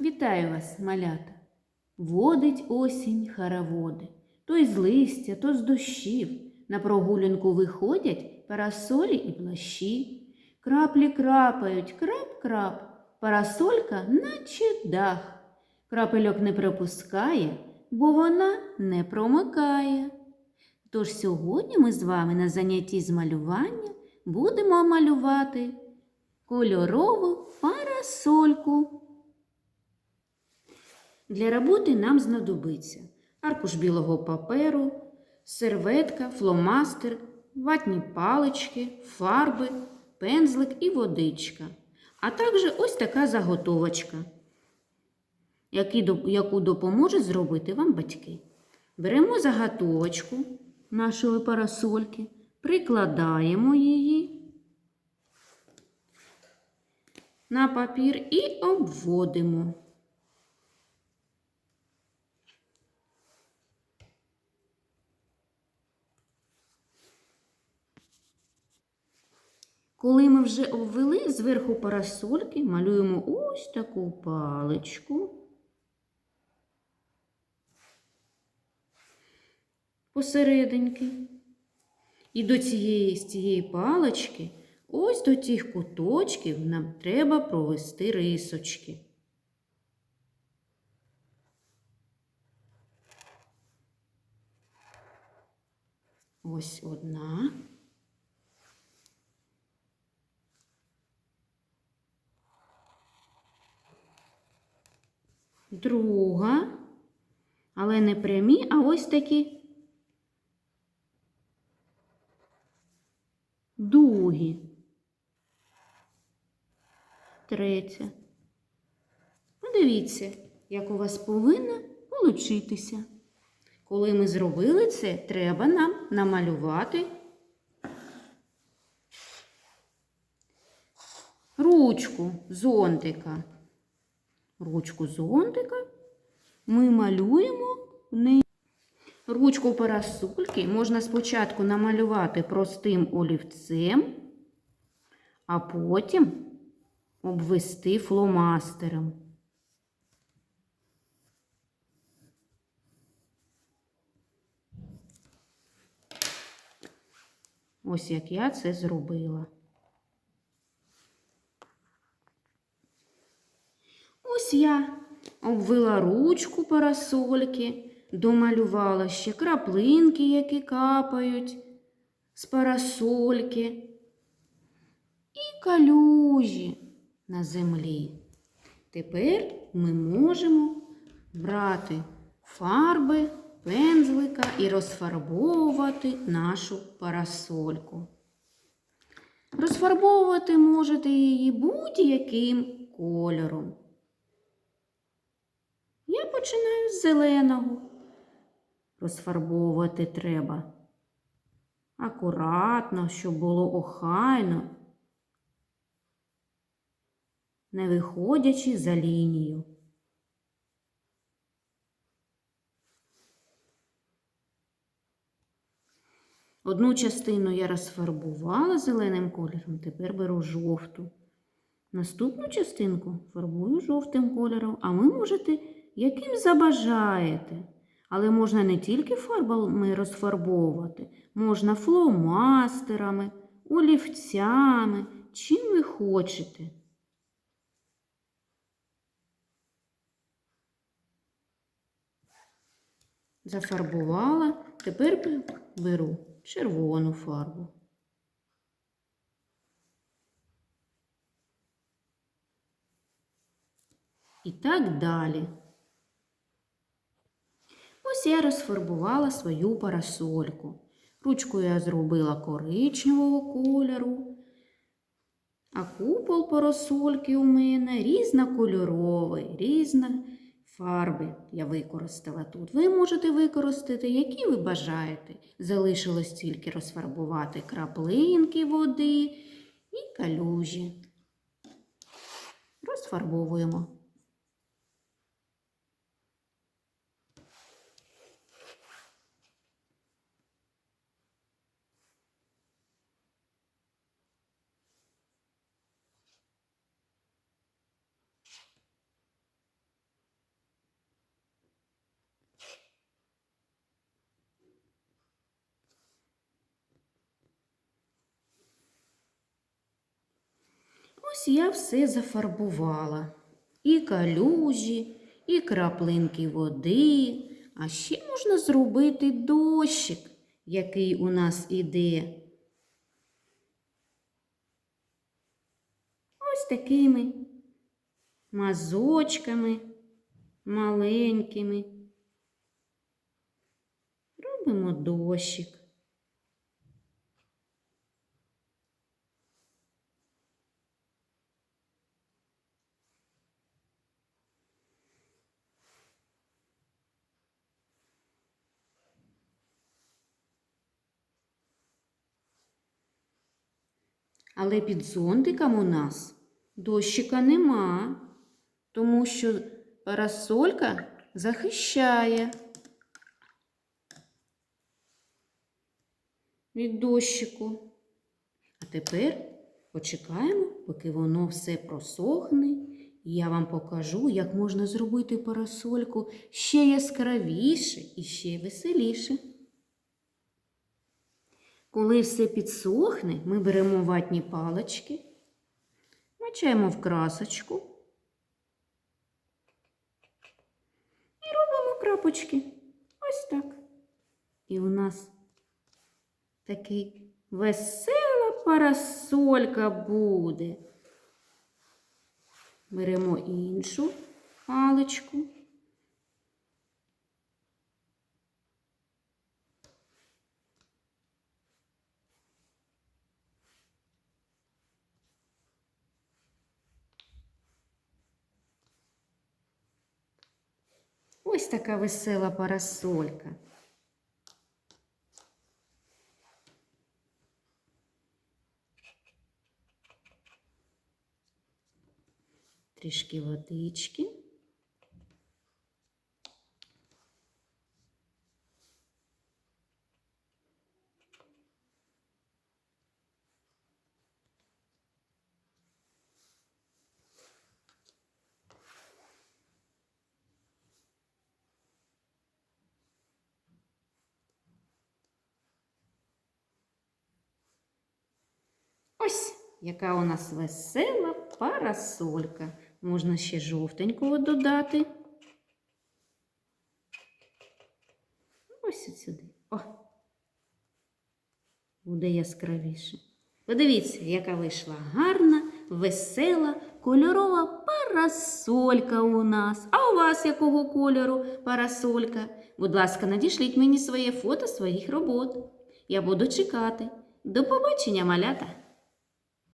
Вітаю вас, малята! Водить осінь хороводи, то із листя, то з дощів. На прогулянку виходять парасолі і плащі. Краплі крапають, крап-крап, парасолька, наче дах. Крапельок не пропускає, бо вона не промикає. Тож сьогодні ми з вами на занятті з малювання будемо малювати кольорову парасольку. Для роботи нам знадобиться аркуш білого паперу, серветка, фломастер, ватні палички, фарби, пензлик і водичка, а також ось така заготовочка, яку допоможуть зробити вам батьки. Беремо заготовочку нашої парасольки, прикладаємо її на папір і обводимо. Коли ми вже обвели зверху парасольки, малюємо ось таку паличку. Посерединки. І до цієї, з цієї палички, ось до цих куточків нам треба провести рисочки. Ось одна. Друга, але не прямі, а ось такі дуги. Третя. Подивіться, як у вас повинно получитися. Коли ми зробили це, треба нам намалювати ручку зонтика. Ручку зонтика ми малюємо неї. Ручку парасольки можна спочатку намалювати простим олівцем, а потім обвести фломастером. Ось як я це зробила. Ось я обвела ручку парасольки, домалювала ще краплинки, які капають з парасольки, і калюжі на землі. Тепер ми можемо брати фарби, пензлика і розфарбовувати нашу парасольку. Розфарбовувати можете її будь-яким кольором. Починаю з зеленого. Розфарбовувати треба. Акуратно, щоб було охайно, не виходячи за лінію. Одну частину я розфарбувала зеленим кольором, тепер беру жовту. Наступну частинку фарбую жовтим кольором, а ви можете яким забажаєте. Але можна не тільки фарбами розфарбовувати, можна фломастерами, олівцями, чим ви хочете. Зафарбувала, тепер беру червону фарбу. І так далі. Ось я розфарбувала свою парасольку. Ручку я зробила коричневого кольору, а купол парасольки у мене різнокольоровий, різна фарби я використала тут. Ви можете використати, які ви бажаєте. Залишилось тільки розфарбувати краплинки води і калюжі. Розфарбовуємо. Ось я все зафарбувала. І калюжі, і краплинки води. А ще можна зробити дощик, який у нас іде. Ось такими мазочками маленькими. Робимо дощик. Але під зонтиком у нас дощика нема, тому що парасолька захищає від дощику. А тепер почекаємо, поки воно все просохне, і я вам покажу, як можна зробити парасольку ще яскравіше і ще веселіше. Коли все підсохне, ми беремо ватні палички, мачаємо в красочку і робимо крапочки. Ось так. І у нас такий весела парасолька буде. Беремо іншу паличку. Ось така весела парасолька. Трішки водички. Ось яка у нас весела парасолька. Можна ще жовтенького додати. Ось от сюди. О! Буде яскравіше. Подивіться, яка вийшла гарна, весела, кольорова парасолька у нас. А у вас якого кольору парасолька? Будь ласка, надішліть мені своє фото своїх робот. Я буду чекати. До побачення, малята!